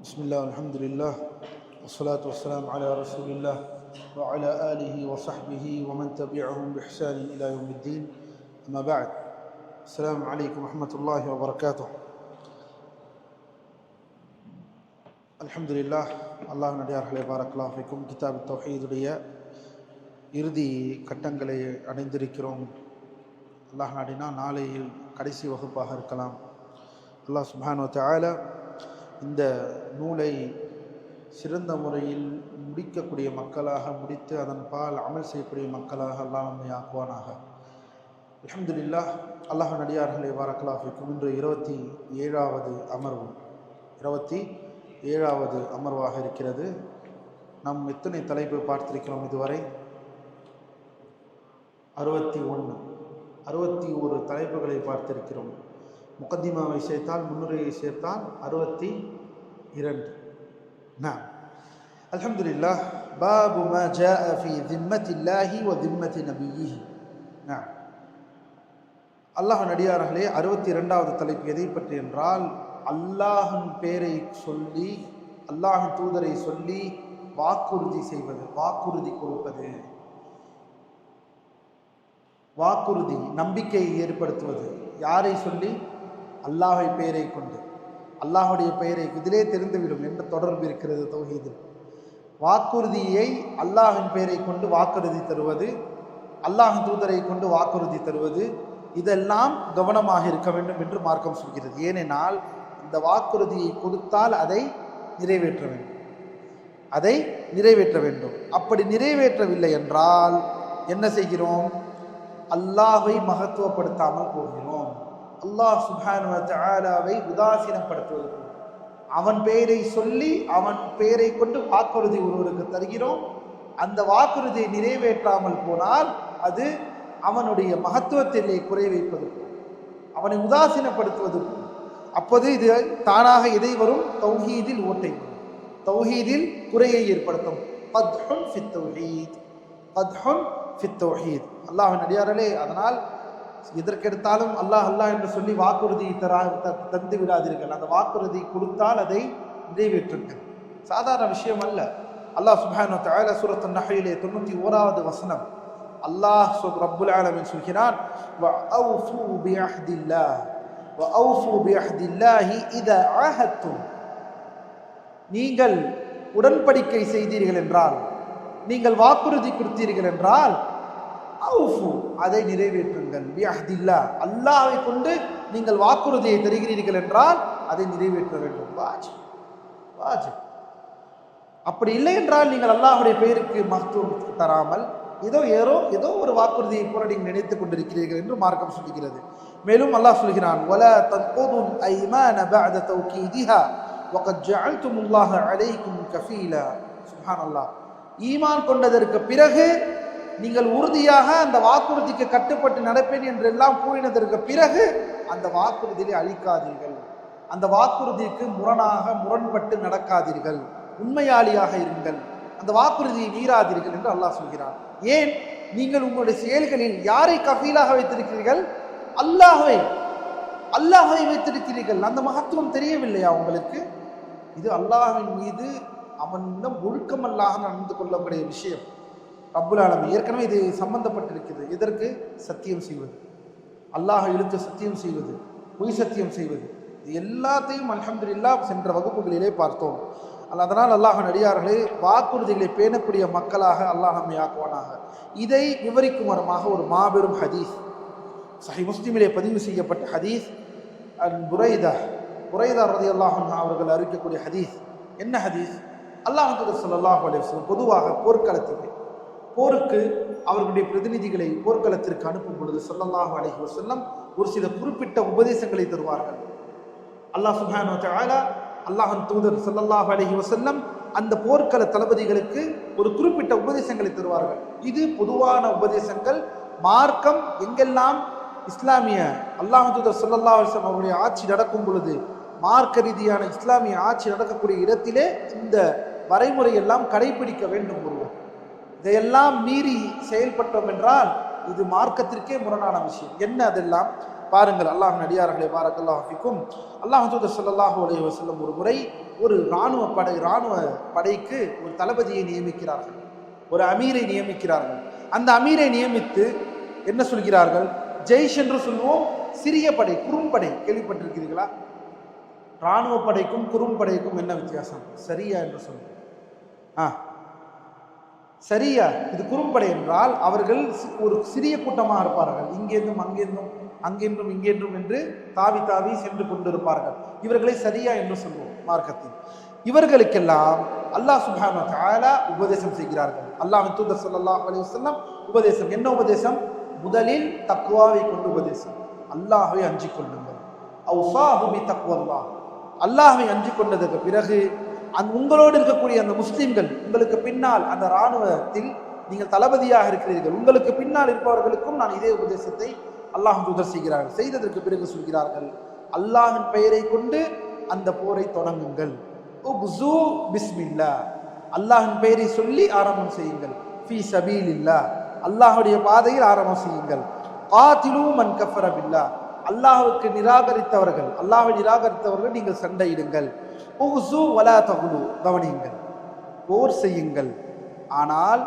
بسم الله والحمد لله والصلاة والسلام على رسول الله وعلى آله وصحبه ومن تبعهم بإحسان إلى يوم الدين أما بعد السلام عليكم ورحمة الله وبركاته الحمد لله அல்லாஹ் நடிகார்களே பாரக்லா ஃபைக்கும் கிதாப் தௌஹீதுடைய இறுதி கட்டங்களை அடைந்திருக்கிறோம் அல்லாஹ் நாடினா நாளையில் கடைசி வகுப்பாக இருக்கலாம் அல்லாஹ் சுப்ஹானு தஆலா இந்த நூலை சிறந்த முறையில் முடிக்கக்கூடிய மக்களாக முடித்து அதன் பால் அமல் செய்யக்கூடிய மக்களாக அல்லாஹ் நம்மை ஆக்குவானாக. அலமதுல்லா அல்லாஹ் நடிகார்களை வாரக்கலாஃபிக்கும் இன்று இருபத்தி ஏழாவது அமர்வு. இருபத்தி ஏழாவது அமர்வாக இருக்கிறது. நாம் எத்தனை தலைப்பு பார்த்திருக்கிறோம் இதுவரை? அறுபத்தி ஒன்று. அறுபத்தி ஒரு தலைப்புகளை பார்த்திருக்கிறோம். முக்கத்திமாவை சேர்த்தால் முன்னுரையை சேர்த்தால் அறுபத்தி இரண்டு. நான் அலமதுல்லா பாபு மா ஜா ஃபி திம்மத்தில்லாஹி வ திம்மத்தி நபியிஹி. நான் அல்லாஹ் நடிகார்களே அறுபத்தி ரெண்டாவது தலைப்பு எதை பற்றி என்றால் அல்லாஹின் பேரை சொல்லி அல்லாஹ் தூதரை சொல்லி வாக்குறுதி செய்வது வாக்குறுதி கொடுப்பது. வாக்குறுதி நம்பிக்கையை ஏற்படுத்துவது. யாரை சொல்லி? அல்லாஹை பெயரை கொண்டு அல்லாஹுடைய பெயரை இதிலே தெரிந்துவிடும் என்ற தொடர்பு இருக்கிறது தௌஹீதில். வாக்குறுதியை அல்லாஹின் பெயரை கொண்டு வாக்குறுதி தருவது அல்லாஹின் தூதரை கொண்டு வாக்குறுதி தருவது இதெல்லாம் கவனமாக இருக்க வேண்டும் என்று மார்க்கம் சொல்கிறது. ஏனென்றால் இந்த வாக்குறுதியை கொடுத்தால் அதை நிறைவேற்ற வேண்டும். அதை நிறைவேற்ற வேண்டும். அப்படி நிறைவேற்றவில்லை என்றால் என்ன செய்கிறோம்? அல்லாஹை மகத்துவப்படுத்தாமல் போகிறோம். அல்லாஹ் சுபானுவை உதாசீனப்படுத்துவதற்கு அவன் பெயரை சொல்லி அவன் பெயரை கொண்டு வாக்குறுதி ஒருவருக்கு தருகிறோம். அந்த வாக்குறுதியை நிறைவேற்றாமல் போனால் அது அவனுடைய மகத்துவத்திலே குறை வைப்பது அவனை உதாசீனப்படுத்துவது அப்போது இது தானாக எதை வரும் தௌஹீதில் ஓட்டை தௌஹீதில் குறையை ஏற்படுத்தும். பத்ஹுன் ஃபித் தௌஹீத். பத்ஹுன் ஃபித் தௌஹீத். அல்லாஹின் அடியாரலே அதனால் எதற்கெடுத்தாலும் அல்லாஹ் அல்லாஹ் என்று சொல்லி வாக்குறுதியை தரா தந்து விடாதீர்கள். அந்த வாக்குறுதி கொடுத்தால் அதை நிறைவேற்றுங்கள். சாதாரண விஷயம் அல்ல. அல்லாஹ் சுபானு தயால சூரத் நகையிலே தொண்ணூத்தி ஓராவது வசனம். அல்லாஹ் சொல் ரப்புல் ஆலமின் சொல்கிறான் நீங்கள் உடன்படிக்கை செய்தீர்கள் என்றால் நீங்கள் வாக்குறுதி கொடுத்தீர்கள் என்றால் அதை நிறைவேற்றுங்கள். பிஹதில்லா அல்லாவை கொண்டு நீங்கள் வாக்குறுதியை தருகிறீர்கள் என்றால் அதை நிறைவேற்ற வேண்டும். வாஜி வாஜி அப்படி இல்லை என்றால் நீங்கள் அல்லாஹுடைய பெயருக்கு மகத்துவம் தராமல் ஏதோ ஏறோ ஏதோ ஒரு வாக்குறுதியை போல நீங்கள் நினைத்துக் கொண்டிருக்கிறீர்கள் என்று மார்க்கம் சொல்லுகிறது. மேலும் அல்லாஹ் சொல்கிறான் வல தற்போதும் ஐமான பஅத தௌகீதிஹா வகத் ஜஅல்துமுல்லாஹ அலைக்கும் கஃபீலா. சுப்ஹானல்லாஹ். ஈமான் கொண்டதற்கு பிறகு நீங்கள் உறுதியாக அந்த வாக்குறுதிக்கு கட்டுப்பட்டு நடப்பேன் என்றெல்லாம் கூறினதற்கு பிறகு அந்த வாக்குறுதியை அழிக்காதீர்கள். அந்த வாக்குறுதிக்கு முரணாக முரண்பட்டு நடக்காதீர்கள். உண்மையாளியாக இருங்கள். அந்த வாக்குறுதியை மீறாதீர்கள் என்று அல்லாஹ் சொல்கிறார் ஏன்? நீங்கள் உங்களுடைய செயல்களில் யாரை கஃபீலாக வைத்திருக்கிறீர்கள்? அல்லாஹை அல்லாஹை வைத்திருக்கிறீர்கள். அந்த மகத்துவம் தெரியவில்லையா உங்களுக்கு? இது அல்லாஹின் மீது அவனிடம் ஒழுக்கமல்லாக நடந்து கொள்ளக்கூடிய விஷயம். ரப்புல் ஆலமி ஏற்கனவே இது சம்பந்தப்பட்டிருக்கிறது. எதற்கு? சத்தியம் செய்வது. அல்லாஹ் இழுத்து சத்தியம் செய்வது. பொய் சத்தியம் செய்வது. இது எல்லாத்தையும் அலமதுல்லா சென்ற வகுப்புகளிலே பார்த்தோம். அதனால் அல்லாஹ் நடிகார்களே வாக்குறுதிகளை பேணக்கூடிய மக்களாக அல்லாஹ் நம்மை ஆக்குவானாக. இதை விவரிக்கும் வரமாக ஒரு மாபெரும் ஹதீஸ். சஹி முஸ்லீமிலே பதிவு செய்யப்பட்ட ஹதீஸ் புரைதா. புரைதா ரதி அல்லாஹன் அவர்கள் அறிவிக்கக்கூடிய ஹதீஸ். என்ன ஹதீஸ்? அல்லாஹ் சொல்லாஹ் அலையம் பொதுவாக போர்க்களத்திலே போருக்கு அவர்களுடைய பிரதிநிதிகளை போர்க்களத்திற்கு அனுப்பும் பொழுது சொல்லல்லாஹு அலஹி வசல்லம் ஒரு சில குறிப்பிட்ட உபதேசங்களை தருவார்கள். அல்லாஹ் சுஹானோ தாலா அல்லாஹன் தூதர் சொல்லல்லாஹு அலஹி வசல்லம் அந்த போர்க்கள தளபதிகளுக்கு ஒரு குறிப்பிட்ட உபதேசங்களை தருவார்கள். இது பொதுவான உபதேசங்கள். மார்க்கம் எங்கெல்லாம் இஸ்லாமிய அல்லாஹ் தூதர் சொல்லல்லா அலிஸ்லாம் அவருடைய ஆட்சி நடக்கும் பொழுது மார்க்க ரீதியான இஸ்லாமிய ஆட்சி நடக்கக்கூடிய இடத்திலே இந்த வரைமுறையெல்லாம் கடைபிடிக்க வேண்டும் ஒரு இதையெல்லாம் மீறி செயல்பட்டோம் என்றால் இது மார்க்கத்திற்கே முரணான விஷயம். என்ன அதெல்லாம்? பாருங்கள் அல்லாஹ் நடிகார்களே பாரக்கல்லாஹிக்கும் அல்லாஹ் தூதர் ஸல்லல்லாஹு அலைஹி வஸல்லம் ஒரு முறை ஒரு இராணுவ படை இராணுவ படைக்கு ஒரு தளபதியை நியமிக்கிறார்கள். ஒரு அமீரை நியமிக்கிறார்கள். அந்த அமீரை நியமித்து என்ன சொல்கிறார்கள்? ஜெய்ஷ் என்று சொல்லுவோம் சிறிய படை குறும்படை கேள்விப்பட்டிருக்கிறீர்களா? இராணுவ படைக்கும் குறும்படைக்கும் என்ன வித்தியாசம்? சரியா என்று சொல்லுவோம் ஆ சரியா? இது குறும்படை என்றால் அவர்கள் ஒரு சிறிய கூட்டமாக இருப்பார்கள். இங்கேருந்தும் அங்கேருந்தும் அங்கென்றும் இங்கென்றும் என்று தாவி தாவி சென்று கொண்டிருப்பார்கள். இவர்களை சரியா என்று சொல்வோம் மார்க்கத்தில். இவர்களுக்கெல்லாம் அல்லாஹ் சுபான வ உபதேசம் செய்கிறார்கள். அல்லாஹ் தூதர் ஸல்லல்லாஹு அலைஹி வஸல்லம் உபதேசம். என்ன உபதேசம்? முதலில் தக்குவாவை கொண்டு உபதேசம். அல்லாஹை அஞ்சிக் கொள்ளுங்கள். அவுசாஹு பி அல்லாஹை. அல்லாஹ்வை அஞ்சிக் கொண்டதுக்கு பிறகு அந் உங்களோடு இருக்கக்கூடிய அந்த முஸ்லீம்கள் உங்களுக்கு பின்னால் அந்த இராணுவத்தில் நீங்கள் தளபதியாக இருக்கிறீர்கள். உங்களுக்கு பின்னால் இருப்பவர்களுக்கும் நான் இதே உபதேசத்தை அல்லாஹ் தூதர் செய்கிறார்கள் செய்ததற்கு பிறகு சொல்கிறார்கள் அல்லாஹின் பெயரை கொண்டு அந்த போரை தொடங்குங்கள். பிஸ்மில்லா. அல்லாஹின் பெயரை சொல்லி ஆரம்பம் செய்யுங்கள். ஃபி சபீலில்லா. அல்லாஹுடைய பாதையில் ஆரம்பம் செய்யுங்கள். காத்திலு மன் கஃபரபில்லா அல்லாஹுக்கு நிராகரித்தவர்கள் அல்லாஹை நிராகரித்தவர்கள் நீங்கள் சண்டையிடுங்கள். உகுசு வலா தகுலு கவனியுங்கள். போர் செய்யுங்கள். ஆனால்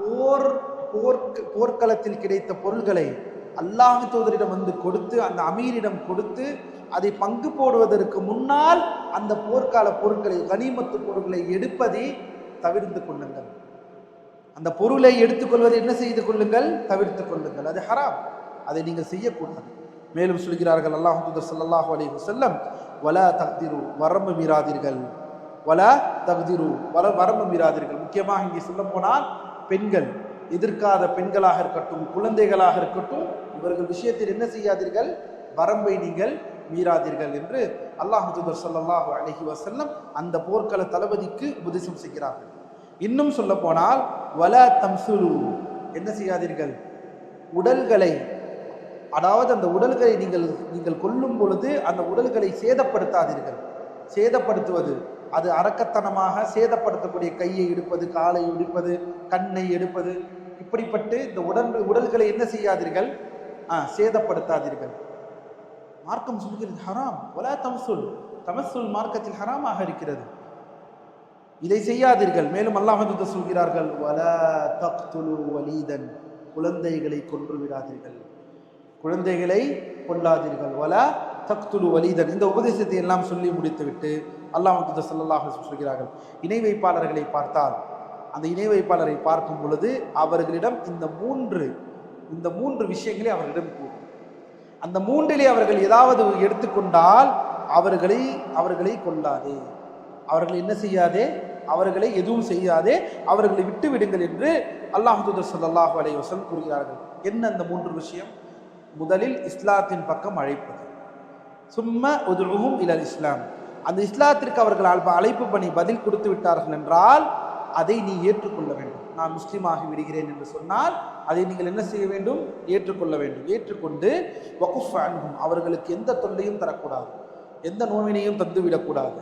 போர் போர்க்க போர்க்களத்தில் கிடைத்த பொருள்களை அல்லாஹ் தூதரிடம் வந்து கொடுத்து அந்த அமீரிடம் கொடுத்து அதை பங்கு போடுவதற்கு முன்னால் அந்த போர்க்கால பொருட்களை கனிமத்து பொருட்களை எடுப்பதை தவிர்த்து கொள்ளுங்கள். அந்த பொருளை எடுத்துக்கொள்வதை என்ன செய்து கொள்ளுங்கள்? தவிர்த்து கொள்ளுங்கள். அது ஹராம். அதை நீங்கள் செய்யக்கூடாது. மேலும் சொல்கிறார்கள் அல்லாஹ் சல்லாஹூ அலி வசல்லம் வலா தக்திரு வரம்பு மீறாதீர்கள். வலா தகுதிரு வல வரம்பு மீறாதீர்கள். முக்கியமாக இங்கே சொல்ல போனால் பெண்கள் எதிர்க்காத பெண்களாக இருக்கட்டும் குழந்தைகளாக இருக்கட்டும் இவர்கள் விஷயத்தில் என்ன செய்யாதீர்கள்? வரம்பை நீங்கள் மீறாதீர்கள் என்று அல்லாஹ் தூதர் ஸல்லல்லாஹு அலைஹி வஸல்லம் அந்த போர்க்கள தளபதிக்கு உபதேசம் செய்கிறார்கள். இன்னும் சொல்ல போனால் வல தம்சுலு என்ன செய்யாதீர்கள்? உடல்களை அதாவது அந்த உடல்களை நீங்கள் நீங்கள் கொல்லும் பொழுது அந்த உடல்களை சேதப்படுத்தாதீர்கள். சேதப்படுத்துவது அது அரக்கத்தனமாக சேதப்படுத்தக்கூடிய கையை எடுப்பது காலை எடுப்பது கண்ணை எடுப்பது இப்படிப்பட்டு இந்த உடல் உடல்களை என்ன செய்யாதீர்கள்? ஆ, சேதப்படுத்தாதீர்கள். மார்க்கம் சொல்கிறது ஹராம். ஒலா தம்சுல். தமசுல் மார்க்கத்தில் ஹராமாக இருக்கிறது. இதை செய்யாதீர்கள். மேலும் அல்லாஹ் சொல்கிறார்கள் வல தக்துலு வலீதன். குழந்தைகளை கொன்று விடாதீர்கள். குழந்தைகளை கொள்ளாதீர்கள் வலா தக்துலு வலிதன். இந்த உபதேசத்தை எல்லாம் சொல்லி முடித்துவிட்டு அல்லாஹ் வந்து ஸல்லல்லாஹு சொல்கிறார்கள் இணை வைப்பாளர்களை பார்த்தால். அந்த இணை வைப்பாளரை பார்க்கும் பொழுது அவர்களிடம் இந்த மூன்று இந்த மூன்று விஷயங்களை அவர்களிடம் கூறும். அந்த மூன்றிலே அவர்கள் ஏதாவது எடுத்துக்கொண்டால் அவர்களை அவர்களை கொள்ளாதே அவர்களை என்ன செய்யாதே? அவர்களை எதுவும் செய்யாதே. அவர்களை விட்டு விடுங்கள் என்று அல்லாஹ் தூதர் ஸல்லல்லாஹு அலைஹி கூறுகிறார்கள். என்ன அந்த மூன்று விஷயம்? முதலில் இஸ்லாத்தின் பக்கம் அழைப்பது. சும்மா உதுவும் இலல் இஸ்லாம். அந்த இஸ்லாத்திற்கு அவர்கள் அழைப்பு- அழைப்பு பண்ணி பதில் கொடுத்து விட்டார்கள் என்றால் அதை நீ ஏற்றுக்கொள்ள வேண்டும். நான் முஸ்லீமாகி விடுகிறேன் என்று சொன்னால் அதை நீங்கள் என்ன செய்ய வேண்டும்? ஏற்றுக்கொள்ள வேண்டும். ஏற்றுக்கொண்டு வகுஃப் அன்பும் அவர்களுக்கு எந்த தொல்லையும் தரக்கூடாது. எந்த நோவினையும் தந்துவிடக்கூடாது.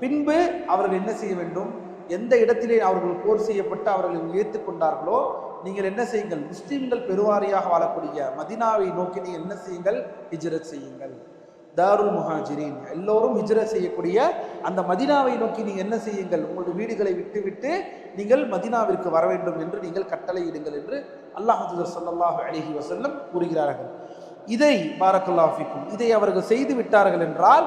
பின்பு அவர்கள் என்ன செய்ய வேண்டும்? எந்த இடத்திலே அவர்கள் போர் செய்யப்பட்டு அவர்கள் ஏற்றுக்கொண்டார்களோ நீங்கள் என்ன செய்யுங்கள்? முஸ்லீம்கள் பெருவாரியாக வாழக்கூடிய மதினாவை நோக்கி நீங்கள் என்ன செய்யுங்கள்? ஹிஜ்ரத் செய்யுங்கள். தாருல் முஹாஜிரின். எல்லோரும் ஹிஜ்ரத் செய்யக்கூடிய அந்த மதினாவை நோக்கி நீங்கள் என்ன செய்யுங்கள்? உங்களுடைய வீடுகளை விட்டுவிட்டு நீங்கள் மதினாவிற்கு வர வேண்டும் என்று நீங்கள் கட்டளையிடுங்கள் என்று அல்லாஹ் தூதர் அலிஹி வசல்லம் கூறுகிறார்கள். இதை பாரக்கல்லாஃபிக்கும் இதை அவர்கள் செய்து விட்டார்கள் என்றால்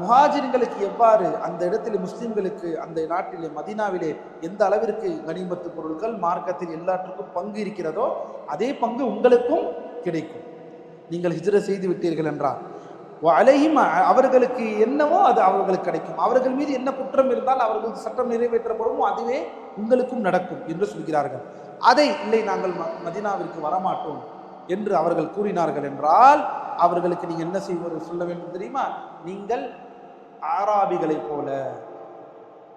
முஹாஜின்களுக்கு எவ்வாறு அந்த இடத்தில் முஸ்லீம்களுக்கு அந்த நாட்டிலே மதீனாவிலே எந்த அளவிற்கு கனிமத்து பொருட்கள் மார்க்கத்தில் எல்லாற்றுக்கும் பங்கு இருக்கிறதோ அதே பங்கு உங்களுக்கும் கிடைக்கும். நீங்கள் ஹிஜ்ர செய்து விட்டீர்கள் என்றால். அலையும் அவர்களுக்கு என்னவோ அது அவர்களுக்கு கிடைக்கும். அவர்கள் மீது என்ன குற்றம் இருந்தால் அவர்களுக்கு சட்டம் நிறைவேற்றப்படுமோ அதுவே உங்களுக்கும் நடக்கும் என்று சொல்கிறார்கள். அதை இல்லை நாங்கள் ம- மதீனாவிற்கு வரமாட்டோம் என்று அவர்கள் கூறினார்கள் என்றால் அவர்களுக்கு நீங்கள் என்ன செய்வது சொல்ல வேண்டும் தெரியுமா? நீங்கள் ஆராபிகளைப் போல.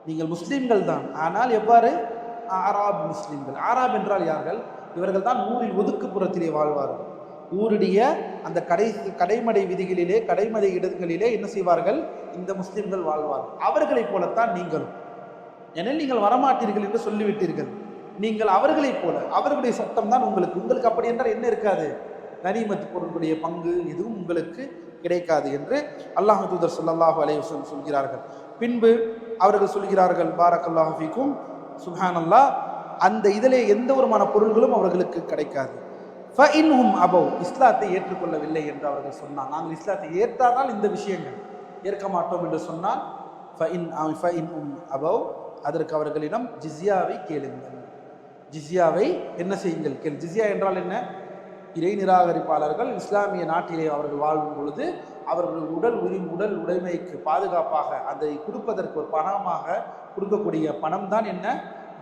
நீங்கள் முஸ்லீம்கள் தான். ஆனால் எவ்வாறு? ஆராப் முஸ்லீம்கள். ஆராப் என்றால் யார்கள்? இவர்கள் தான் ஊரில் ஒதுக்குப்புறத்திலே வாழ்வார்கள். ஊருடைய அந்த கடை கடைமடை விதிகளிலே கடைமடை இடங்களிலே என்ன செய்வார்கள்? இந்த முஸ்லீம்கள் வாழ்வார்கள். அவர்களைப் போலத்தான் நீங்களும். எனில் நீங்கள் வரமாட்டீர்கள் என்று சொல்லிவிட்டீர்கள். நீங்கள் அவர்களைப் போல. அவர்களுடைய சட்டம் தான் உங்களுக்கு. உங்களுக்கு அப்படி என்றால் என்ன இருக்காது? தனிமத்து பொருளுடைய பங்கு எதுவும் உங்களுக்கு கிடைக்காது என்று அல்லாஹ் தூதர் ஸல்லல்லாஹு அலைவசம் சொல்கிறார்கள். பின்பு அவர்கள் சொல்கிறார்கள் பாரக்கல்லாஹிக்கும் சுஹான் அல்லா அந்த இதிலே எந்த விதமான பொருள்களும் அவர்களுக்கு கிடைக்காது. ஃபஇன்ஹும் அபவ் இஸ்லாத்தை ஏற்றுக்கொள்ளவில்லை என்று அவர்கள் சொன்னார். நாங்கள் இஸ்லாத்தை ஏற்றாதால் இந்த விஷயங்கள் ஏற்க மாட்டோம் என்று சொன்னால் ஃபஇன் ஃபஇன்ஹும் அபவ் அதற்கு அவர்களிடம் ஜிஸ்யாவை கேளுங்கள். ஜிஸ்யாவை என்ன செய்யுங்கள்? கேள். ஜிஸ்யா என்றால் என்ன? இறை நிராகரிப்பாளர்கள் இஸ்லாமிய நாட்டிலே அவர்கள் வாழும் பொழுது அவர்கள் உடல் உரி உடல் உடைமைக்கு பாதுகாப்பாக அதை கொடுப்பதற்கு ஒரு பணமாக கொடுக்கக்கூடிய பணம் தான் என்ன?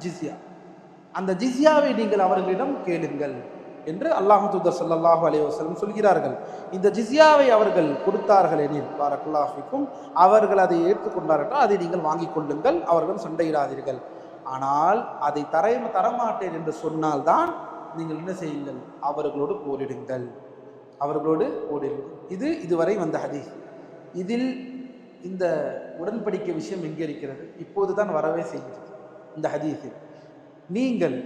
ஜிஸ்யா. அந்த ஜிஸ்யாவை நீங்கள் அவர்களிடம் கேளுங்கள் என்று அல்லாஹு தூதர் சல்லாஹூ அலைஹி வஸல்லம் சொல்கிறார்கள். இந்த ஜிஸ்யாவை அவர்கள் கொடுத்தார்கள் எனில் பாரக்குல்லாஹிக்கும் அவர்கள் அதை ஏற்றுக்கொண்டார்கள்? அதை நீங்கள் வாங்கிக் கொள்ளுங்கள் அவர்களும் சண்டையிடாதீர்கள். ஆனால் அதை தர தரமாட்டேன் என்று சொன்னால்தான் நீங்கள் என்ன செய்யுங்கள்? அவர்களோடு போரிடுங்கள். அவர்களோடு போரிடுங்கள். இது இதுவரை வந்த ஹதீஸ். இதில் இந்த உடன்படிக்கை விஷயம் எங்கே இருக்கிறது? இப்போது தான் வரவே செய்கிறது. இந்த ஹதீஸில். நீங்கள்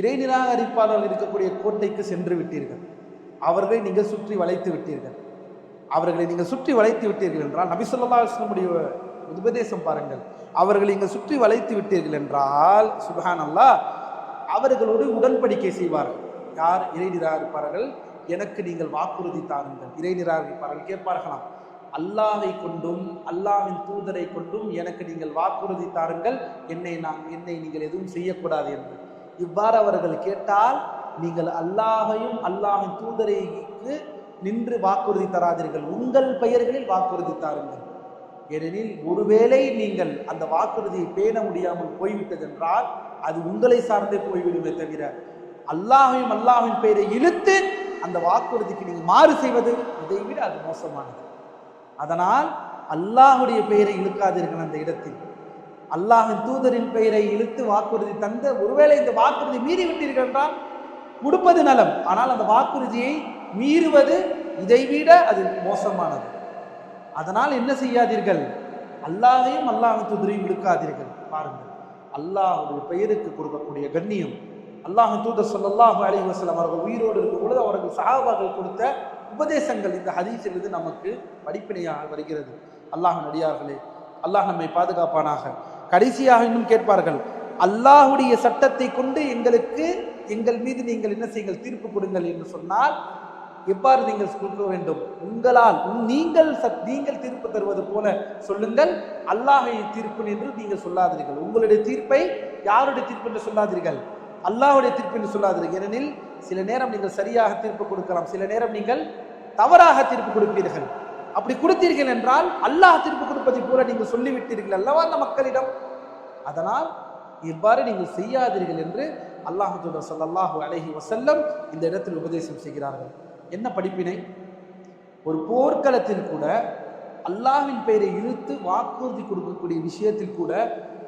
இறை நிராகரிப்பாளர்கள் இருக்கக்கூடிய கோட்டைக்கு சென்று விட்டீர்கள். அவர்களை நீங்கள் சுற்றி வளைத்து விட்டீர்கள். அவர்களை நீங்கள் சுற்றி வளைத்து விட்டீர்கள் என்றால் நபி ஸல்லல்லாஹு உபதேசம் பாருங்கள். அவர்களை நீங்கள் சுற்றி வளைத்து விட்டீர்கள் என்றால் சுபஹான் அல்லாஹ் அவர்களோடு உடன்படிக்கை செய்வார்கள். யார்? இறை நிராகரிப்பார்கள் எனக்கு நீங்கள் வாக்குறுதி தாருங்கள். இறை நிராகரிப்பார்கள் கேட்பார்களாம். அல்லாஹை கொண்டும் அல்லாவின் தூதரை கொண்டும் எனக்கு நீங்கள் வாக்குறுதி தாருங்கள். என்னை நான் என்னை நீங்கள் எதுவும் செய்யக்கூடாது என்று. இவ்வாறு அவர்கள் கேட்டால் நீங்கள் அல்லாஹையும் அல்லாஹ்வின் தூதரைக்கு நின்று வாக்குறுதி தராதீர்கள். உங்கள் பெயர்களில் வாக்குறுதி தாருங்கள். ஏனெனில் ஒருவேளை நீங்கள் அந்த வாக்குறுதியை பேண முடியாமல் போய்விட்டதென்றால் அது உங்களை சார்ந்தே போய்விடுமே தவிர அல்லாஹையும் அல்லாஹின் பெயரை இழுத்து அந்த வாக்குறுதிக்கு நீங்கள் மாறு செய்வது இதை விட அது மோசமானது. அதனால் அல்லாஹுடைய பெயரை இழுக்காதீர்கள் அந்த இடத்தில். அல்லாஹின் தூதரின் பெயரை இழுத்து வாக்குறுதி தந்த ஒருவேளை இந்த வாக்குறுதி மீறி விட்டீர்கள் என்றால் கொடுப்பது நலம். ஆனால் அந்த வாக்குறுதியை மீறுவது இதைவிட அது மோசமானது. அதனால் என்ன செய்யாதீர்கள்? அல்லாஹையும் அல்லாஹின் தூதரையும் இழுக்காதீர்கள். பாருங்கள். அல்லாஹுடைய பெயருக்கு கொடுக்கக்கூடிய கண்ணியம். அல்லாஹ் தூதர் ஸல்லல்லாஹு அலி வசலம் அவர்கள் உயிரோடு இருக்கும் பொழுது அவர்கள் சஹாபாக்கள் கொடுத்த உபதேசங்கள் இந்த ஹதீஸிலிருந்து நமக்கு படிப்பினையாக வருகிறது. அல்லாஹ் நடிகார்களே அல்லாஹ் நம்மை பாதுகாப்பானாக. கடைசியாக இன்னும் கேட்பார்கள் அல்லாஹுடைய சட்டத்தை கொண்டு எங்களுக்கு எங்கள் மீது நீங்கள் என்ன செய்யுங்கள்? தீர்ப்பு கொடுங்கள் என்று சொன்னால் எவ்வாறு நீங்கள் கொடுக்க வேண்டும்? உங்களால் நீங்கள் சத் நீங்கள் தீர்ப்பு தருவது போல சொல்லுங்கள். அல்லாஹை தீர்ப்பு என்று நீங்கள் சொல்லாதீர்கள். உங்களுடைய தீர்ப்பை யாருடைய தீர்ப்பு என்று சொல்லாதீர்கள்? அல்லாஹுடைய தீர்ப்பு என்று சொல்லாதீர்கள். ஏனெனில் சில நேரம் நீங்கள் சரியாக தீர்ப்பு கொடுக்கலாம். சில நேரம் நீங்கள் தவறாக தீர்ப்பு கொடுப்பீர்கள். அப்படி கொடுத்தீர்கள் என்றால் அல்லாஹ் தீர்ப்பு கொடுப்பதை போல நீங்கள் சொல்லிவிட்டீர்கள் அல்லவா அந்த மக்களிடம்? அதனால் இவ்வாறு நீங்கள் செய்யாதீர்கள் என்று அல்லாஹ் தூதர் ஸல்லல்லாஹு வசல்லம் இந்த இடத்தில் உபதேசம் செய்கிறார்கள். என்ன படிப்பினை? ஒரு போர்க்களத்தில் கூட அல்லாஹ்வின் பெயரை இழுத்து வாக்குறுதி கொடுக்கக்கூடிய விஷயத்தில் கூட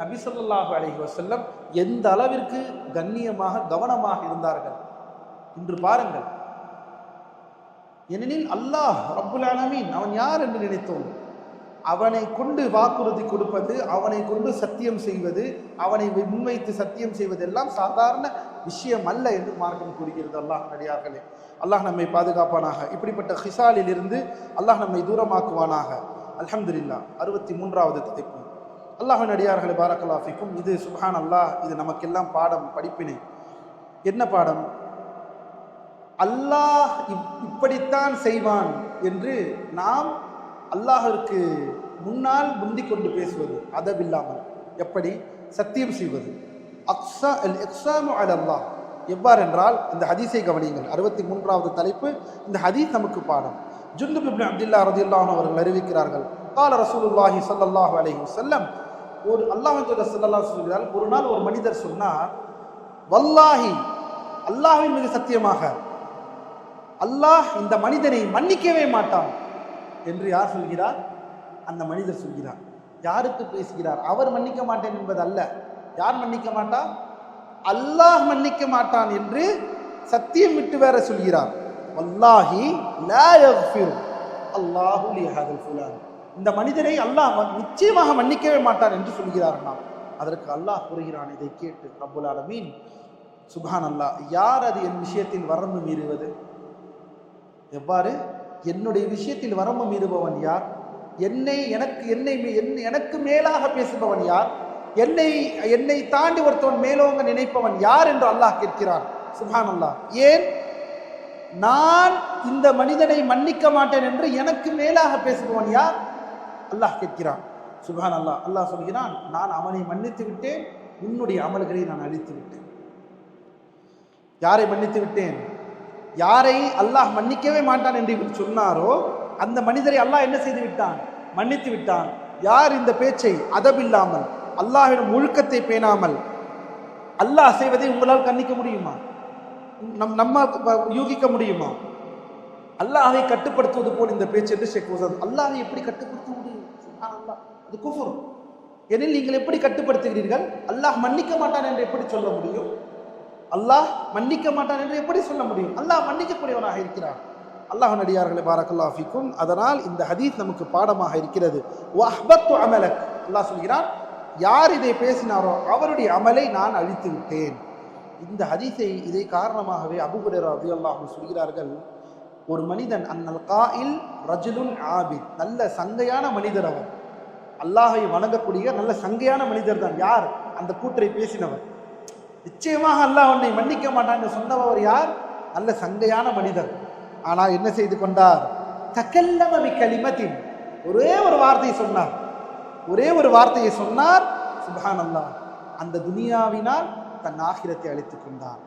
நபிசல்லாஹு அலஹி வசல்லம் எந்த அளவிற்கு கண்ணியமாக கவனமாக இருந்தார்கள்? இன்று பாருங்கள். ஏனெனில் அல்லாஹ் ரப்புல் ஆலமீன் அவன் யார் என்று நினைத்தோம். அவனை கொண்டு வாக்குறுதி கொடுப்பது அவனை கொண்டு சத்தியம் செய்வது அவனை முன்வைத்து சத்தியம் செய்வதெல்லாம் சாதாரண விஷயம் அல்ல என்று மார்க்கம் கூறுகிறது அல்லாஹ் நடிகார்களே அல்லாஹ் நம்மை பாதுகாப்பானாக. இப்படிப்பட்ட ஹிசாலில் இருந்து அல்லாஹ் நம்மை தூரமாக்குவானாக. அலமதுல்லா அறுபத்தி மூன்றாவது தலைப்பு அல்லாஹ் நடிகார்களே பாரக்கலாஃபிக்கும் இது சுஹான் அல்லாஹ் இது நமக்கெல்லாம் பாடம் படிப்பினை. என்ன பாடம்? அல்லாஹ் இப்- இப்படித்தான் செய்வான் என்று நாம் அல்லாஹிற்கு முன்னால் முந்திக் கொண்டு பேசுவது அதவில்லாமல். எப்படி? சத்தியம் செய்வது. அக்ஸா அல் எக்ஸாமு அல் அல்லாஹ். எவ்வாறு என்றால் இந்த ஹதீஸை கவனியுங்கள். அறுபத்தி மூன்றாவது தலைப்பு இந்த ஹதீஸ் நமக்கு பாடம். ஜுந்து பிப்னு அப்துல்லா ரதியுல்லாஹ் அவர்கள் அறிவிக்கிறார்கள். கால ரசூலுல்லாஹி ஸல்லல்லாஹு அலைஹி செல்லம் ஒரு அல்லாஹ் ஸல்லல்லாஹு சொல்கிறார். ஒரு நாள் ஒரு மனிதர் சொன்னார் வல்லாஹி அல்லாஹின் மிக சத்தியமாக அல்லாஹ் இந்த மனிதனை மன்னிக்கவே மாட்டான். என்று யார் சொல்கிறார்? அந்த மனிதர் சொல்கிறார். யாருக்கு பேசுகிறார்? அவர் மன்னிக்க மாட்டேன் என்பது அல்ல யார் மன்னிக்க மாட்டான் அல்லாஹ் மன்னிக்க மாட்டான் என்று சத்தியம் விட்டு வேற சொல்கிறார். அல்லாஹி லா அல்லாஹு இந்த மனிதரை அல்லாஹ் நிச்சயமாக மன்னிக்கவே மாட்டான் என்று சொல்கிறார் நாம் அதற்கு அல்லாஹ் கூறுகிறான் இதை கேட்டு ரப்புல் ஆலமீன். சுப்ஹான் அல்லாஹ் யார் அது என் விஷயத்தில் வரம்பு மீறுவது? எவ்வாறு? என்னுடைய விஷயத்தில் வரம்பு மீறுபவன் யார்? என்னை எனக்கு என்னை மீ- என்னை- எனக்கு மேலாக பேசுபவன் யார்? என்னை என்னை தாண்டி ஒருத்தவன் மேலோங்க நினைப்பவன் யார் என்று அல்லாஹ் கேட்கிறான். சுபான் அல்லாஹ் ஏன்? நான் இந்த மனிதனை மன்னிக்க மாட்டேன் என்று எனக்கு மேலாக பேசுபவன் யார்? அல்லாஹ் கேட்கிறான். சுபான் அல்லாஹ் அல்லாஹ் சொல்கிறான் நான் அவனை மன்னித்து விட்டேன் உன்னுடைய அமல்களை நான் அழித்து விட்டேன். யாரை மன்னித்து விட்டேன்? யாரை அல்லாஹ் மன்னிக்கவே மாட்டான் என்று இவர் சொன்னாரோ அந்த மனிதரை அல்லாஹ் என்ன செய்து விட்டான்? மன்னித்து விட்டான். யார் இந்த பேச்சை? அதபில்லாமல். அல்லாஹ்விடம் ஒழுக்கத்தை பேணாமல் அல்லாஹ் செய்வதை உங்களால் கண்ணிக்க முடியுமா? நம் நம்ம யூகிக்க முடியுமா? அல்லாஹை கட்டுப்படுத்துவது போல் இந்த பேச்சு என்று ஷேக் வசந்த் அல்லாஹை எப்படி கட்டுப்படுத்த முடியும் சுப்ஹானல்லாஹ். அது குஃபுர். எனில் நீங்கள் எப்படி கட்டுப்படுத்துகிறீர்கள்? அல்லாஹ் மன்னிக்க மாட்டான் என்று எப்படி சொல்ல முடியும்? அல்லாஹ் மன்னிக்க மாட்டான் என்று எப்படி சொல்ல முடியும்? அல்லாஹ் மன்னிக்கக்கூடியவனாக இருக்கிறான். அல்லாஹ் நடிகார்களை பாரக்கல்லாஹ் ஃபீக்கும். அதனால் இந்த ஹதீஸ் நமக்கு பாடமாக இருக்கிறது. அமலக். அல்லாஹ் சொல்கிறான் யார் இதை பேசினாரோ அவருடைய அமலை நான் அழித்து விட்டேன். இந்த ஹதீஸை இதை காரணமாகவே அபுபுரர் ரதி அல்லாஹ் சொல்கிறார்கள் ஒரு மனிதன் அன்னல் காயில் ரஜுலுன் ஆபித் நல்ல சங்கையான மனிதர் அவர் அல்லாஹை வணங்கக்கூடிய நல்ல சங்கையான மனிதர் தான் யார்? அந்த கூற்றை பேசினவர். நிச்சயமாக அல்லாஹ் உன்னை மன்னிக்க மாட்டான்னு சொன்னவர் யார்? நல்ல சங்கையான மனிதர். ஆனால் என்ன செய்து கொண்டார்? தக்கல்லம கலிமத்தின் ஒரே ஒரு வார்த்தையை சொன்னார். ஒரே ஒரு வார்த்தையை சொன்னார் சுபான் அல்லா அந்த துனியாவினால் தன் ஆகிரத்தை அழித்துக் கொண்டார்.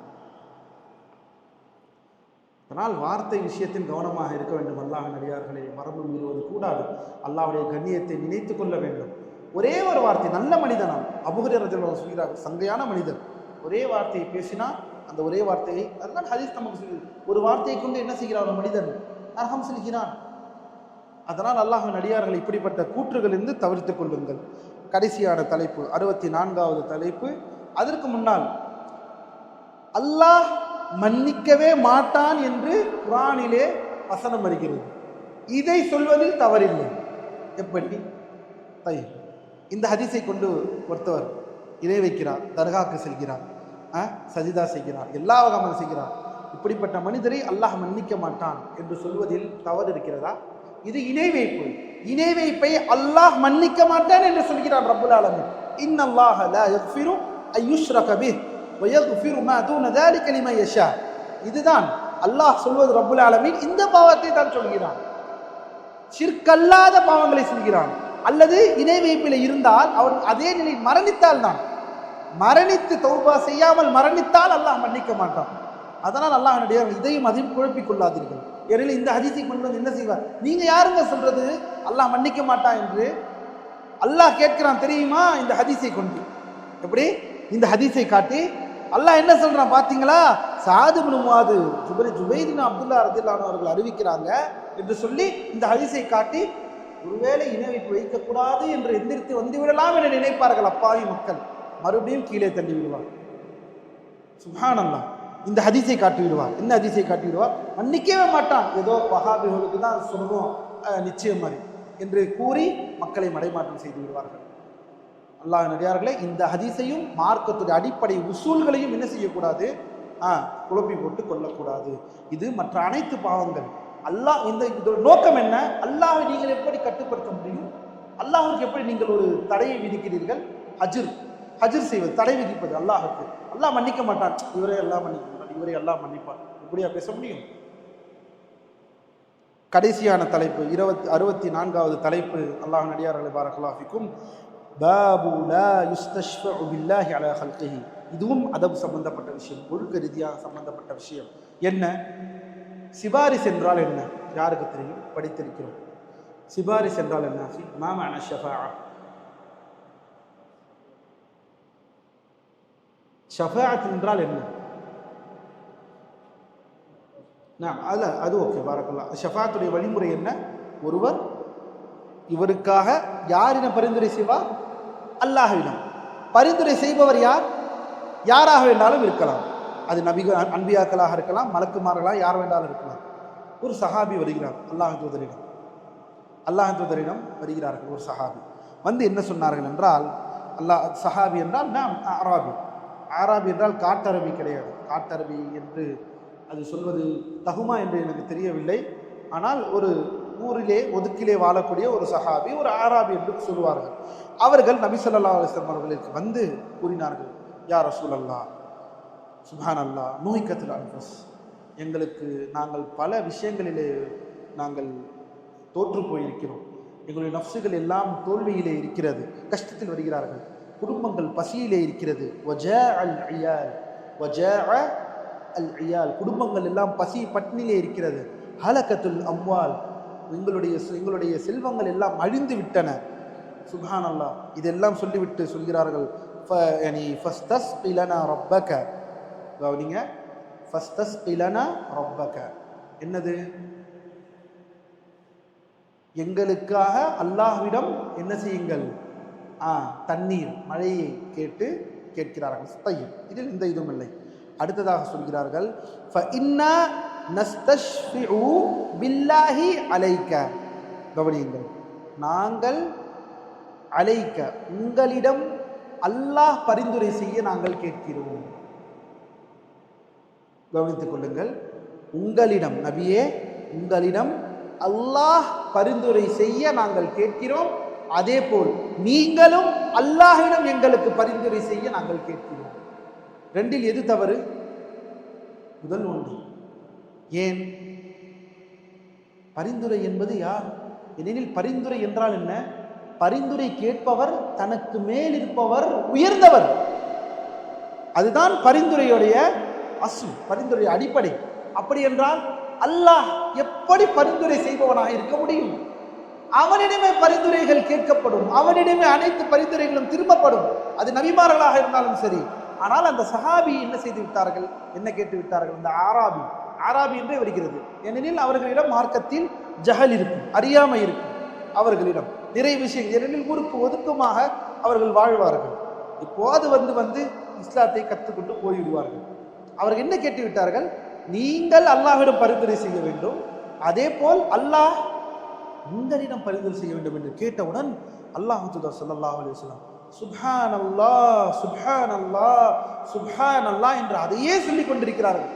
அதனால் வார்த்தை விஷயத்தில் கவனமாக இருக்க வேண்டும். அல்லாஹ் நடிகார்களை மரபு மீறுவது கூடாது. அல்லாவுடைய கண்ணியத்தை நினைத்து கொள்ள வேண்டும். ஒரே ஒரு வார்த்தை நல்ல மனிதனாம் அபுகரத்தில் சொல்கிறார் சங்கையான மனிதன். ஒரே வார்த்தையை பேசினா அந்த ஒரே வார்த்தையை அதனால் ஹரிஸ் நமக்கு ஒரு வார்த்தையை கொண்டு என்ன செய்கிறார் மனிதன்? நரகம் செல்கிறான். அதனால் அல்லாஹ் அடியார்கள் இப்படிப்பட்ட கூற்றுகளிலிருந்து தவிர்த்துக் கொள்ளுங்கள். கடைசியான தலைப்பு அறுபத்தி நான்காவது தலைப்பு. அதற்கு முன்னால் அல்லாஹ் மன்னிக்கவே மாட்டான் என்று குரானிலே வசனம் வருகிறது. இதை சொல்வதில் தவறில்லை. எப்படி? தை இந்த ஹதீஸை கொண்டு ஒருத்தவர் இணை வைக்கிறார் தர்காக்கு செல்கிறார் ஆ, சஜிதா செய்கிறார் எல்லா வகமும் செய்கிறார். இப்படிப்பட்ட மனிதரை அல்லாஹ் மன்னிக்க மாட்டான் என்று சொல்வதில் தவறு இருக்கிறதா? இது இணை வைப்பு இணை வைப்பை அல்லாஹ் மன்னிக்க மாட்டான் என்று சொல்கிறான் ரப்புல் ஆலமீன் இன்னல்லாஹ லா யக்ஃபிரு அய்யுஷ்ரக பிஹ் வ யக்ஃபிரு மா தூன ذلك லிமன் யஷா இதுதான் அல்லாஹ் சொல்வது ரப்புல் ஆலமீன் இந்த பாவத்தை தான் சொல்கிறான் ஷிர்கல்லாத பாவங்களை சொல்கிறான் அல்லது இணை வைப்பில் இருந்தால் அவர் அதே நிலை மரணித்தால் தான் மரணித்து தௌபா செய்யாமல் மரணித்தால் அல்லாஹ் மன்னிக்க மாட்டான் அதனால் அல்லாஹ் நடிகார்கள் இதையும் அதையும் குழப்பிக் கொள்ளாதீர்கள் ஏனெனில் இந்த ஹதீஸை கொண்டு வந்து என்ன செய்வார்? நீங்கள் யாருங்க சொல்கிறது அல்லாஹ் மன்னிக்க மாட்டான் என்று அல்லாஹ் கேட்கிறான் தெரியுமா? இந்த ஹதீஸை கொண்டு. எப்படி? இந்த ஹதீஸை காட்டி அல்லாஹ் என்ன சொல்கிறான் பார்த்தீங்களா சாது முனுமாது ஜுபரி ஜுபைதின் அப்துல்லா ரதில்லான் அவர்கள் அறிவிக்கிறாங்க என்று சொல்லி இந்த ஹதீஸை காட்டி ஒருவேளை இணைவைப்பு வைக்கக்கூடாது என்று எந்திரித்து வந்துவிடலாம் என நினைப்பார்கள் அப்பாவி மக்கள். மறுபடியும் கீழே தள்ளி விடுவார் சுகானந்தான் இந்த ஹதீஸை காட்டி விடுவார் என்ன ஹதீஸை காட்டி விடுவார் மன்னிக்கவே மாட்டான். ஏதோ வகாபிகளுக்கு தான் சொர்க்கம் நிச்சயம் மாதிரி என்று கூறி மக்களை மடைமாற்றம் செய்து விடுவார்கள். அல்லாஹ் நடிகார்களே இந்த ஹதீஸையும் மார்க்கத்துடைய அடிப்படை உசூல்களையும் என்ன செய்யக்கூடாது? ஆ குழப்பி போட்டு கொள்ளக்கூடாது. இது மற்ற அனைத்து பாவங்கள். அல்லாஹ் இந்த இதோட நோக்கம் என்ன? அல்லாஹை நீங்கள் எப்படி கட்டுப்படுத்த முடியும்? அல்லாஹுக்கு எப்படி நீங்கள் ஒரு தடையை விதிக்கிறீர்கள்? ஹஜிர். ஹஜ்ர் செய்வது தடை விதிப்பது அல்லாஹுக்கு. அல்லாஹ் மன்னிக்க மாட்டான். இவரே எல்லாம் மன்னிக்க இவரை எல்லாம் மன்னிப்பார். இப்படியா பேச முடியும்? கடைசியான தலைப்பு இருபத்தி அறுபத்தி நான்காவது தலைப்பு அல்லாஹ் நடிகார்களை பாரகலாஃபிக்கும் இதுவும் அதப் சம்பந்தப்பட்ட விஷயம் ஒழுக்க ரீதியாக சம்பந்தப்பட்ட விஷயம். என்ன? சிபாரிஸ் என்றால் என்ன? யாருக்கு தெரியும்? படித்திருக்கிறோம். சிபாரிஸ் என்றால் என்ன? மாம ஷஃபா ஷஃபாத் என்றால் என்ன? நான் அல்ல அது ஓகே பாரக்கல்லா. ஷஃபாத்துடைய வழிமுறை என்ன? ஒருவர் இவருக்காக யாரின பரிந்துரை செய்வார் அல்லாஹ்விடம். பரிந்துரை செய்பவர் யார்? யாராக வேண்டாலும் இருக்கலாம். அது நபிகள் அன்பியாக்களாக இருக்கலாம் மலக்குமார்களாக யார் வேண்டாலும் இருக்கலாம். ஒரு சஹாபி வருகிறார் அல்லாஹ் தூதரிடம். அல்லாஹ் தூதரிடம் வருகிறார்கள் ஒரு சஹாபி. வந்து என்ன சொன்னார்கள் என்றால் அல்லாஹ் சஹாபி என்றால் நாம் ஆராபி ஆராபி என்றால் காட்டரபி கிடையாது. காட்டரபி என்று அது சொல்வது தகுமா என்று எனக்கு தெரியவில்லை. ஆனால் ஒரு ஊரிலே ஒதுக்கிலே வாழக்கூடிய ஒரு சஹாபி ஒரு ஆராபி என்று சொல்லுவார்கள். அவர்கள் நபிசல்லா அலிஸ்லாம் அவர்களுக்கு வந்து கூறினார்கள் யார் ரசூல் அல்லா சுபான் அல்லா நோய்கத்தில் அன்பஸ் எங்களுக்கு நாங்கள் பல விஷயங்களிலே நாங்கள் தோற்று போயிருக்கிறோம். எங்களுடைய நப்சுகள் எல்லாம் தோல்வியிலே இருக்கிறது கஷ்டத்தில் வருகிறார்கள். குடும்பங்கள் பசியிலே இருக்கிறது. வஜா அல் ஐயால் குடும்பங்கள் எல்லாம் பசி பட்டினிலே இருக்கிறது. ஹலக்கத்துல் அம்வால் எங்களுடைய எங்களுடைய செல்வங்கள் எல்லாம் அழிந்து விட்டன. சுபான் அல்லா இதெல்லாம் சொல்லிவிட்டு சொல்கிறார்கள். ஃப- yani ரப்பக. கவனிங்க. ஃபஸ்தஸ்கி பிலனா ரப்பக. என்னது? எங்களுக்காக அல்லாஹ்விடம் என்ன செய்யுங்கள்? ஆ தண்ணீர் மழையை கேட்டு கேட்கிறார்கள். இதில் எந்த இதுவும் இல்லை. அடுத்ததாக சொல்கிறார்கள் பில்லாஹி அலைக்க. கவனியுங்கள் நாங்கள் அலைக்க உங்களிடம் அல்லாஹ் பரிந்துரை செய்ய நாங்கள் கேட்கிறோம். கவனித்துக் கொள்ளுங்கள் உங்களிடம் நபியே உங்களிடம் அல்லாஹ் பரிந்துரை செய்ய நாங்கள் கேட்கிறோம். அதே போல் நீங்களும் அல்லாஹிடம் எங்களுக்கு பரிந்துரை செய்ய நாங்கள் கேட்கிறோம். ரெண்டில் எது தவறு? முதல் ஒன்று. ஏன்? பரிந்துரை என்பது யார்? ஏனெனில் பரிந்துரை என்றால் என்ன? பரிந்துரை கேட்பவர் தனக்கு மேல் இருப்பவர் உயர்ந்தவர். அதுதான் பரிந்துரையுடைய அசு பரிந்துரை அடிப்படை. அப்படி என்றால் அல்லாஹ் எப்படி பரிந்துரை செய்பவனாக இருக்க முடியும்? அவனிடமே பரிந்துரைகள் கேட்கப்படும். அவனிடமே அனைத்து பரிந்துரைகளும் திரும்பப்படும். அது நபிமார்களாக இருந்தாலும் சரி ஆனால் அந்த சஹாபி என்ன செய்து விட்டார்கள்? என்ன கேட்டு விட்டார்கள்? அந்த ஆராபி. ஆராபி என்றே வருகிறது. ஏனெனில் அவர்களிடம் மார்க்கத்தில் ஜஹல் இருக்கும் அறியாமை இருக்கும் அவர்களிடம். நிறைய விஷயம் ஏனெனில் ஊருக்கு ஒதுக்கமாக அவர்கள் வாழ்வார்கள். இப்போது வந்து வந்து இஸ்லாத்தை கற்றுக்கொண்டு போய்விடுவார்கள்? அவர்கள் என்ன கேட்டு விட்டார்கள்? நீங்கள் அல்லாஹிடம் பரிந்துரை செய்ய வேண்டும். அதே போல் அல்லாஹ் உங்களிடம் பரிந்துரை செய்ய வேண்டும் என்று கேட்டவுடன் அல்லாஹ் தூதர் ஸல்லல்லாஹு சுப்ஹான் அல்லா சுப்ஹான் அல்லா சுப்ஹான் அல்லா என்று அதையே சொல்லிக் கொண்டிருக்கிறார்கள்.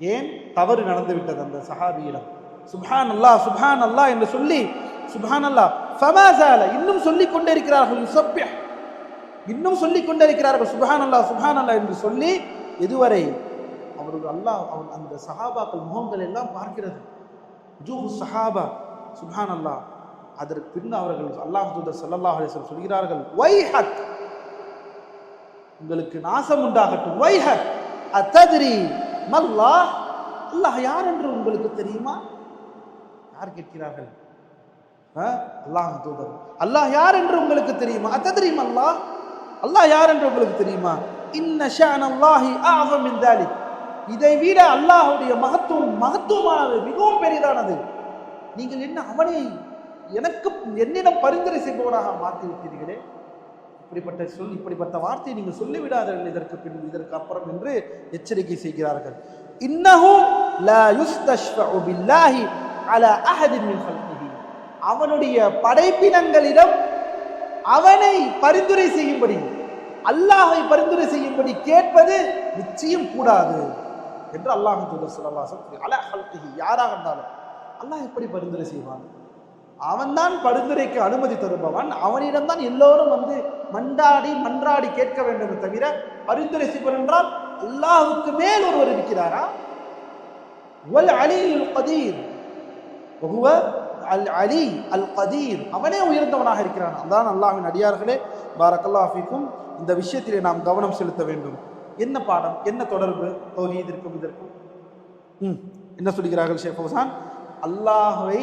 ஏன்? தவறு நடந்து விட்டது அந்த சஹாபியிடம். சுப்ஹான் அல்லா சுப்ஹான் அல்லா என்று சொல்லி சுப்ஹான் அல்லா ஃபமாசால இன்னும் சொல்லிக் கொண்டே இருக்கிறார்கள் இன்னும் சொல்லிக் கொண்டே இருக்கிறார்கள் சுப்ஹான் அல்லாஹ் சுப்ஹான் என்று சொல்லி இதுவரை அவர்கள் அல்லாஹ் அவன் அந்த சஹாபாக்கள் முகங்கள் எல்லாம் பார்க்கிறது. ஜூஹு சஹாபா சுப்ஹான் அல்லாஹ் அதற்கு பின் அவர்கள் அல்லாஹ் தூதர் ஸல்லல்லாஹு அலைஹி சொல்கிறார்கள் வைஹக். உங்களுக்கு நாசம் உண்டாகட்டும் வைஹக். அத்ததிரி மல்லாஹ் அல்லாஹ் யார் என்று உங்களுக்கு தெரியுமா? யார் கேட்கிறார்கள்? ஆ? அல்லாஹ் தூதர். அல்லாஹ் யார் என்று உங்களுக்கு தெரியுமா? அத்ததிரி மல்லா. அல்லாஹ் யார் என்று உங்களுக்கு தெரியுமா? இன்ன ஷான் அல்லாஹி ஆகம் இந்தாலி இதை விட அல்லாஹுடைய மகத்துவம் மகத்துவமானது மிகவும் பெரிதானது. நீங்கள் என்ன அவனை எனக்கு என்னிடம் பரிந்துரை செய்பவனாக மாற்றி விட்டீர்களே. இப்படிப்பட்ட சொல் இப்படிப்பட்ட வார்த்தையை நீங்கள் சொல்லிவிடாதீர்கள். இதற்கு பின் இதற்கு அப்புறம் என்று எச்சரிக்கை செய்கிறார்கள். இன்னஹு லா யுஸ்தஷ்ஃபஉ பில்லாஹி அலா அஹதின் மின் ஹல்கிஹி அவனுடைய படைப்பினங்களிடம் அவனை பரிந்துரை செய்யும்படி அல்லாஹை பரிந்துரை செய்யும்படி கேட்பது நிச்சயம் கூடாது என்று அல்லாஹ் தூதர் ஸல்லல்லாஹு அலா ஹல்கிஹி யாராக இருந்தாலும் அல்லாஹ் எப்படி பரிந்துரை செய்வான்? அவன்தான் பரிந்துரைக்கு அனுமதி தருபவன். அவனிடம்தான் எல்லோரும் வந்து மண்டாடி மன்றாடி கேட்க வேண்டுமே தவிர பரிந்துரை செய்வன் என்றால் அல்லாஹுக்கு மேல் ஒருவர் இருக்கிறாரா? வல் அலி கதீர். அல் அலி அல் கதீர். அவனே உயர்ந்தவனாக இருக்கிறான். அதான் அல்லாஹின் அடியார்களே பாரக்கல்லாஃபிக்கும் இந்த விஷயத்திலே நாம் கவனம் செலுத்த வேண்டும். என்ன பாடம்? என்ன தொடர்பு? தொகுதி இதற்கும். ம் என்ன சொல்கிறார்கள் ஷேக் ஹவுசான் அல்லாஹுவை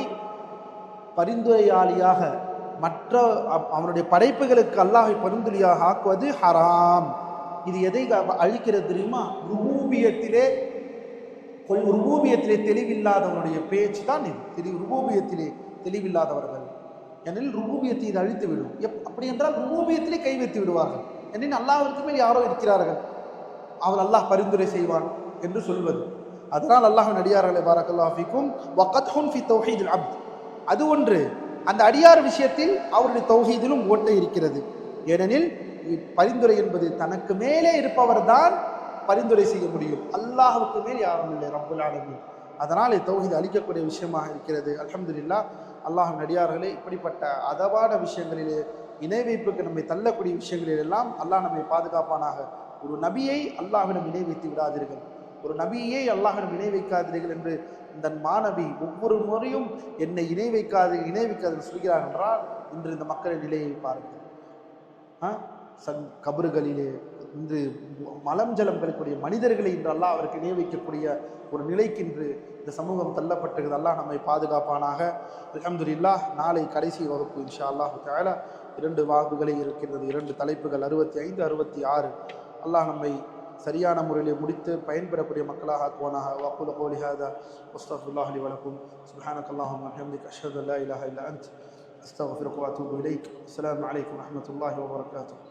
பரிந்துரையாளியாக மற்ற அவனுடைய படைப்புகளுக்கு அல்லாஹை பரிந்துரையாக ஆக்குவது ஹராம். இது எதை அழிக்கிறது தெரியுமா? ருபூபியத்திலே ருபூபியத்திலே தெளிவில்லாதவனுடைய பேச்சு தான் இது. தெளி ருபூபியத்திலே தெளிவில்லாதவர்கள். எனில் ருபூபியத்தை இது அழித்து விடும் எப் அப்படி என்றால் ருபூபியத்திலே கை வைத்து விடுவார்கள். எனில் அல்லாவிற்கு மேல் யாரோ இருக்கிறார்கள். அவன் அல்லாஹ் பரிந்துரை செய்வான் என்று சொல்வது. அதனால் அல்லாஹ்வின் அடியார்களை பாரக்கல்லாஹ் வக்கத் வகத்ஹுன் ஃபி தௌஹீதுல் அப்த். அது ஒன்று. அந்த அடியார் விஷயத்தில் அவருடைய தௌஹீதிலும் ஓட்டை இருக்கிறது. ஏனெனில் பரிந்துரை என்பது தனக்கு மேலே இருப்பவர்தான் பரிந்துரை செய்ய முடியும். அல்லாஹுக்கு மேல் யாரும் இல்லை ரப்புல் ஆலமீன். அதனால் தௌஹீத் அளிக்கக்கூடிய விஷயமாக இருக்கிறது. அலமதுல்லா அல்லாஹ் நடிகார்களே இப்படிப்பட்ட அதவான விஷயங்களிலே இணை வைப்புக்கு நம்மை தள்ளக்கூடிய விஷயங்களில் எல்லாம் அல்லாஹ் நம்மை பாதுகாப்பானாக. ஒரு நபியை அல்லாஹ்விடம் இணை வைத்து விடாதீர்கள். ஒரு நபியை அல்லாஹிடம் இணை வைக்காதீர்கள் என்று இந்த மாணவி ஒவ்வொரு முறையும் என்னை இணை வைக்காது இணை வைக்காது சொல்கிறார் என்றால் இன்று இந்த மக்களின் நிலையை பாருங்கள். ஆ? சன் கபறுகளிலே இன்று மலம் ஜலம் பெறக்கூடிய மனிதர்களை இன்று அல்லாஹ் அவருக்கு வைக்கக்கூடிய ஒரு நிலைக்கு இன்று இந்த சமூகம் தள்ளப்பட்டது அல்லாஹ் நம்மை பாதுகாப்பானாக. அலமதுல்லா நாளை கடைசி வகுப்பு இன்ஷா அல்லாஹ் தஆலா. இரண்டு வாகுகளே இருக்கின்றது. இரண்டு தலைப்புகள் அறுபத்தி ஐந்து அறுபத்தி ஆறு. அல்லாஹ் நம்மை சரியான முறையிலே முடித்து பயன்பெறக்கூடிய மக்களாக ஆக்குவானாக வக்குல கோலி ஹாதா முஸ்தஃபுல்லாஹ் அலி வலக்கும் சுப்ஹானக் அல்லாஹும் அஹமதிக் அஷ்ஹது அல்லா இலாஹ இல்லா அன்த் அஸ்தக்ஃபிருக்க வ அத்தூபு இலைக் அஸ்ஸலாமு அலைக்கும் வரஹ்மத்துல்லாஹி வபரகாத்துஹு